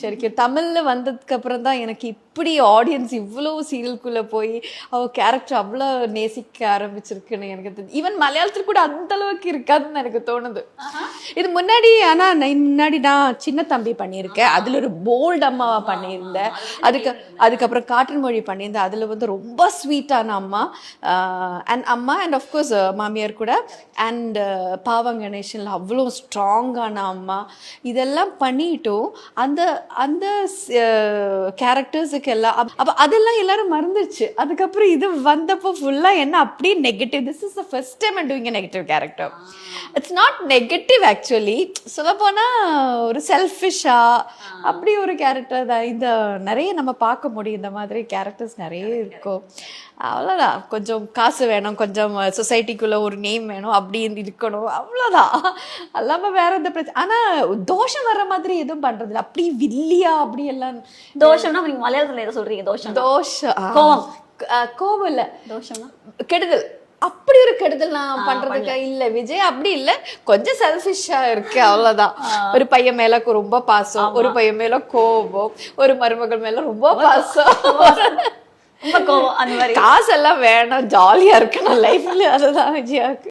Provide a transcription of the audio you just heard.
சரிக்கு தமிழ்ல வந்ததுக்கு அப்புறம் தான் எனக்கு இப்படி ஆடியன்ஸ் இவ்வளோ சீரியல்குள்ள போய் அவ கேரக்டர் அவ்வளோ நேசிக்க ஆரம்பிச்சிருக்குன்னு எனக்கு ஈவன் மலையாளத்தில் கூட அந்த அளவுக்கு இருக்காதுன்னு எனக்கு தோணுது. இது முன்னாடி ஆனா நான் முன்னாடி நான் சின்ன தம்பி பண்ணியிருக்கேன். அதுல ஒரு போல்ட் அம்மாவா பண்ணியிருந்தேன். அதுக்கு அதுக்கப்புறம் காற்றின் மொழி பண்ணியிருந்தேன். அதுல வந்து ரொம்ப ஸ்வீட்டான அம்மா. அண்ட் அம்மா அண்ட் அஃப்கோர்ஸ் மாமியார் கூட. அண்ட் பாவம் கணேஷன்ல அவ்வளோ ஸ்ட்ராங்கான அம்மா. இதெல்லாம் பண்ணிட்டும் அந்த அந்த கேரக்டர்ஸுக்கு எல்லாம் அப்ப- அதெல்லாம் எல்லாரும் மறந்துருச்சு. அதுக்கப்புறம் இது வந்தப்போ ஃபுல்லா என்ன அப்படியே negative this is the first time I'm doing negative character it's not negative actually சொல்லப்போனா ஒரு செல்ஃபிஷா அப்படி ஒரு கேரக்டர் தான். இந்த நிறைய நம்ம பார்க்க முடியும். இந்த மாதிரி கேரக்டர்ஸ் நிறைய இருக்கும். அவ்வளோதான் கொஞ்சம் காசு வேணும். கொஞ்சம் சொசைட்டிக்குள்ள ஒரு நேம் வேணும். அப்படி இருக்கணும். அவ்வளோதான் அல்லாம வேற எந்த பிரச்சனை ஆனா தோஷம் வர்ற மாதிரி எதுவும் பண்றது இல்ல அப்படி வில்லியா அப்படி எல்லாம். தோஷம்னா நீங்க மலையாளத்துல எதை சொல்றீங்க தோஷம். தோஷம். கோவம். ஆ, கோவம் இல்ல. தோஷம்னா? கெடுதல். அப்படி ஒரு கெடுதல் நான் பண்றதுக்கு இல்ல விஜய். அப்படி இல்ல. கொஞ்சம் செல்ஃபிஷா இருக்கு அவ்வளவுதான். ஒரு பையன் மேல ரொம்ப பாசம். ஒரு பையன் மேல கோபம். ஒரு மருமகள் மேல ரொம்ப பாசம். காசெல்லாம் வேணாம். ஜாலியா இருக்கணும். லைஃப்ல அதுதான் விஜயாக்கு.